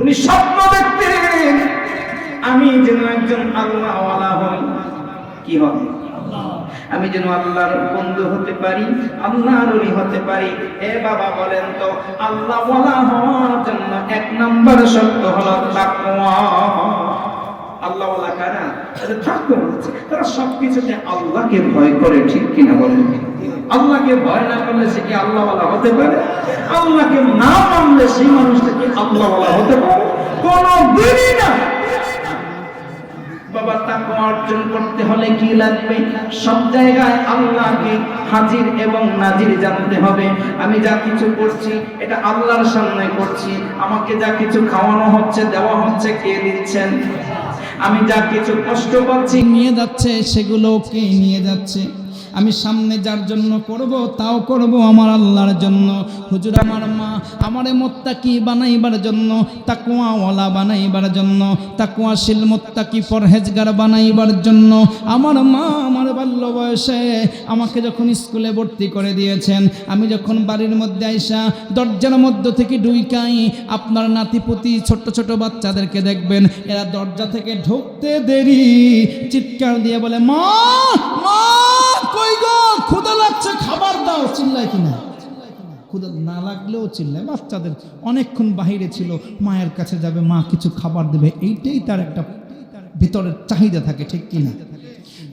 উনি স্বপ্ন দেখতেন, আমি যেন একজন আল্লাহওয়ালা হই। কি হবে? আমি যেন আল্লাহর বন্ধু হতে পারি, আল্লাহর ওলি হতে পারি। এ বাবা বলেন তো আল্লাহ হওয়ার জন্য এক নম্বর শর্ত হলো তাকওয়া। আল্লাহ কারা? তাদের তাকওয়া তারা সবকিছুতে আল্লাহকে ভয় করে, ঠিক কিনা বলেন? আল্লাহকে ভয় না করলে সে কি আল্লাহওয়ালা হতে পারে? আল্লাহকে না মানলে সেই মানুষটা কি আল্লাহওয়ালা হতে পারে? কোনো দিনই না। বাবা, তাকওয়া অর্জন করতে হলে কি লাগবে? সব জায়গায় আল্লাহকে হাজির এবং নাজির জানতে হবে। আমি যা কিছু করছি, এটা আল্লাহর সামনে করছি। আমাকে যা কিছু খাওয়ানো হচ্ছে, দেওয়া হচ্ছে, কে দিচ্ছেন? আমি যা কিছু কষ্ট পাচ্ছি। নিয়ে যাচ্ছে, সেগুলো কে নিয়ে যাচ্ছে? আমি সামনে যার জন্য করব, তাও করব আমার আল্লাহর জন্য। হুজুর আমার মা আমারে মোত্তাকি বানাইবার জন্য তাকুয়াওয়ালা বানাইবার জন্য তাকুয়াশীল মোত্তাকি পরহেজগার বানাইবার জন্য। আমার মা আমার বাল্য বয়সে আমাকে যখন স্কুলে ভর্তি করে দিয়েছেন, আমি যখন বাড়ির মধ্যে আইসা দরজার মধ্য থেকে ডুইকাই আপনার নাতিপুতি ছোট ছোট বাচ্চাদেরকে দেখবেন, এরা দরজা থেকে ঢুকতে দেরি। চিৎকার দিয়ে বলে, মা মা, কই গো? ক্ষুদা লাগছে, খাবার দাও। চিল্লায় কিনা? না লাগলেও চিল্লায়। বাচ্চাদের অনেকক্ষণ বাহিরে ছিল, মায়ের কাছে যাবে, মা কিছু খাবার দেবে, এইটাই তার একটা ভিতরের চাহিদা থাকে, ঠিক কিনা?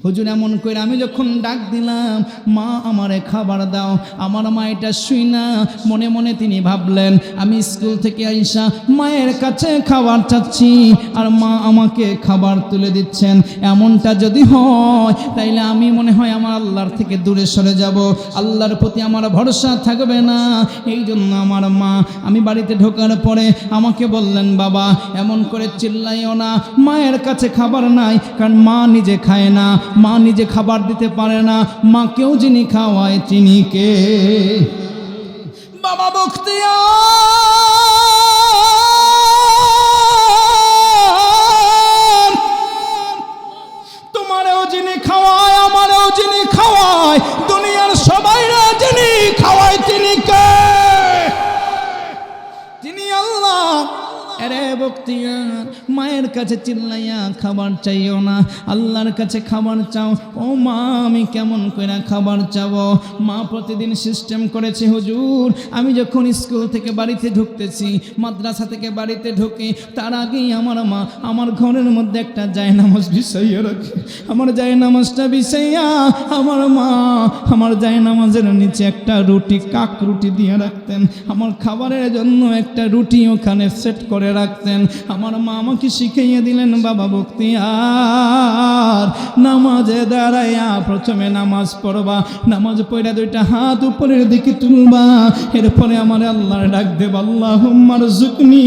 হুজুর এমন করে আমি যখন ডাক দিলাম, মা, আমারে খাবার দাও, আমার মা এটা শুই না। মনে মনে তিনি ভাবলেন, আমি স্কুল থেকে আইসা মায়ের কাছে খাবার চাচ্ছি, আর মা আমাকে খাবার তুলে দিচ্ছেন। এমনটা যদি হয়, তাইলে আমি মনে হয় আমার আল্লাহর থেকে দূরে সরে যাব। আল্লাহর প্রতি আমার ভরসা থাকবে না। এই জন্য আমার মা, আমি বাড়িতে ঢোকার পরে আমাকে বললেন, বাবা, এমন করে চিল্লাইও না। মায়ের কাছে খাবার নাই, কারণ মা নিজে খায় না। মা নিজে খাবার দিতে পারে না মাকেও যিনি খাওয়ায় চিনিকে বাবা বখতিয়ার মায়ের কাছে চিল্লাইয়া খাবার চাইও না। আল্লাহর কাছে খাবার চাও। ও মা, আমি কেমন করে খাবার চাবো? মা প্রতিদিন সিস্টেম করেছে, হুজুর। আমি যখন স্কুল থেকে বাড়িতে ঢুকতেছি, মাদ্রাসা থেকে বাড়িতে ঢুকি, তার আগেই আমার মা আমার ঘরের মধ্যে একটা জায়নামাজ বিছাইয়া রাখে। আমার জায়নামাজটা বিছাইয়া আমার মা আমার জায়নামাজের নিচে একটা রুটি, কাক রুটি দিয়ে রাখতেন। আমার খাবারের জন্য একটা রুটি ওখানে সেট করে রাখতেন। আমার মা আমাকে শিখাইয়ে দিলেন, বাবা বক্তিয়ার, নামাজে দাঁড়াইয়া প্রথমে নামাজ পড়বা, নামাজ পড়া দুইটা হাত উপরের দিকে তুলবা, এরপরে আমার আল্লাহ ডাক দেব আল্লাহ হুম্মার জুকনি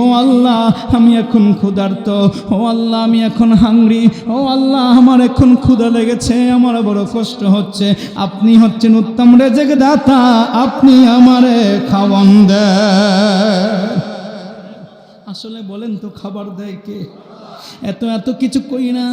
ও আল্লাহ, আমি এখন ক্ষুধার্ত। ও আল্লাহ, আমি এখন হাংরি ও আল্লাহ, আমার এখন ক্ষুধা লেগেছে, আমার বড় কষ্ট হচ্ছে। আপনি হচ্ছেন উত্তম রেজেক দাতা আপনি আমারে খাওয়ান দেন। আসলে বলেন তো, খাবার দেয় কে? এত এত কিছু কই না।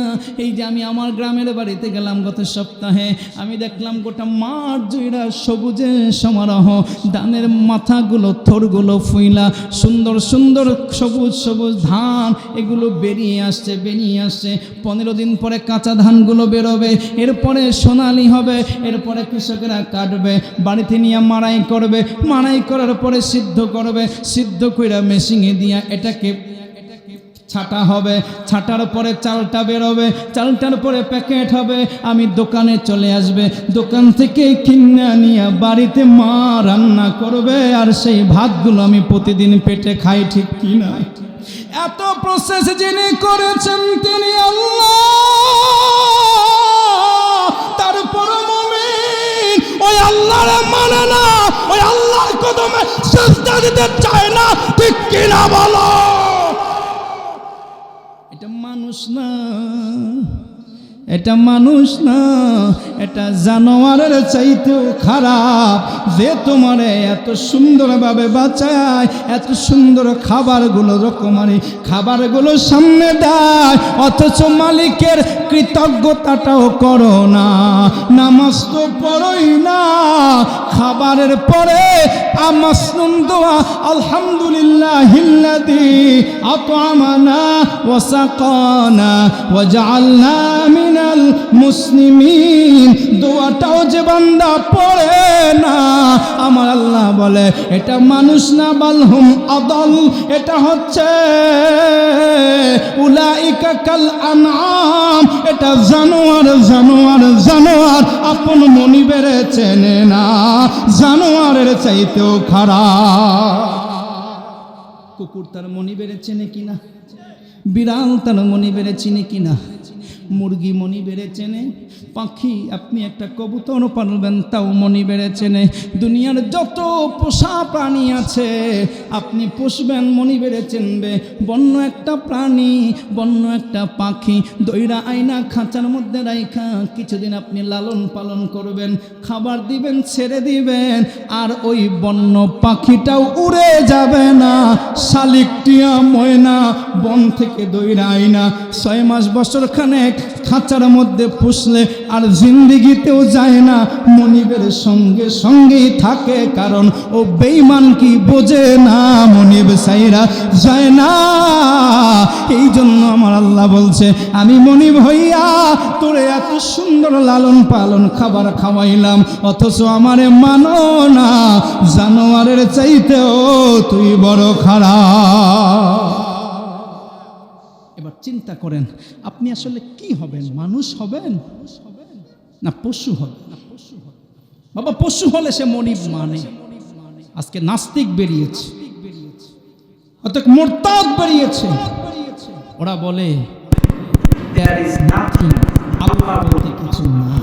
এই যে আমি আমার গ্রামের বাড়িতে গেলাম গত সপ্তাহে, আমি দেখলাম গোটা মাঠ জুইরা সবুজে সমারোহ। ধানের মাথাগুলো, থরগুলো ফুইলা, সুন্দর সুন্দর সবুজ সবুজ ধান, এগুলো বেরিয়ে আসছে বেরিয়ে আসছে। পনেরো দিন পরে কাঁচা ধানগুলো বেরোবে, এরপরে সোনালি হবে, এরপরে কৃষকেরা কাটবে, বাড়িতে নিয়ে মারাই করবে। মারাই করার পরে সিদ্ধ করবে, সিদ্ধ কইরা মেশিনে দিয়া এটাকে ছাটা হবে, ছাটার পরে চালটা বেরোবে, চালটার পরে প্যাকেট হবে। আমি দোকানে চলে আসবে, দোকান থেকে কিনে নিয়ে বাড়িতে মা রান্না করবে, আর সেই ভাতগুলো আমি প্রতিদিন পেটে খাই, ঠিক কিনা? এত প্রসেস যিনি করেছেন তিনি আল্লাহ। তারপর আল্লাহর মানে না, ওই আল্লাহর কদমে দিতে চায় না, ঠিক কিনা বলো? এটা মানুষ না। এটা মানুষ না, এটা জানোয়ারের চাইতেও খারাপ। যে তোমারে এত সুন্দরভাবে বাঁচায়, এত সুন্দর খাবারগুলো রকমারি খাবারগুলো সামনে দেয়, অথচ মালিকের কৃতজ্ঞতাটাও করো না। নামাজ তো পড়োই না, খাবারের পরে আমাসনুন দোয়া আলহামদুলিল্লাহ হিল্লাদি আতআমানা ওয়া সাকানা ওয়া জাআলনা মিনাল মুসলিমিন, দোয়াটাও যে বান্দা পড়ে না। আমার আল্লাহ বলে, এটা মানুষ না বালহুম আদল, এটা হচ্ছে উলাইকা কাল আনআম। এটা জানোয়ার জানোয়ার জানোয়ার, আপন মনি বেড়ে চেনে না। জানোয়ারের চাইতেও খারাপ। কুকুর তার মনি বেড়ে চেনে কিনা? বিড়াল তার মনি বেড়ে চিনে কিনা? মুরগি মনি বেড়ে চেনে, পাখি আপনি একটা কবুতর পালবেন, তাও মনি বেড়ে চেনে। দুনিয়ার যত পোষা প্রাণী আছে, আপনি পুষবেন, মনি বেড়ে চেনবে। বন্য একটা প্রাণী, বন্য একটা পাখি, দইরা আয়না খাঁচার মধ্যে রাইখা, কিছুদিন আপনি লালন পালন করবেন, খাবার দিবেন, ছেড়ে দিবেন, আর ওই বন্য পাখিটাও উড়ে যাবে না। শালিকটিয়া ময়না, বন থেকে দইরা আয়না ছয় মাস বছর খানেক খাঁচার মধ্যে পুষলে আর জিন্দিগিতেও যায় না। মনিবের সঙ্গে সঙ্গেই থাকে কারণ ও বেইমান কি বোঝে না? মনিব সাইরা যায় না। এই জন্য আমার আল্লাহ বলছে, আমি মনিব হইয়া তোরে এত সুন্দর লালন পালন খাবার খাওয়াইলাম, অথচ আমারে মানো না। জানোয়ারের চাইতেও তুই বড় খারাপ। চিন্তা করেন, আপনি আসলে কি হবেন? মানুষ হবেন? না, পশু হবে বাবা, পশু হলে সে মনিব মানে। আজকে নাস্তিক বেরিয়েছে। অর্থাৎ মোরতাদ বেরিয়েছে। ওরা বলে দ্যার ইজ নাথিং আল্লাহ বলতে কিছু না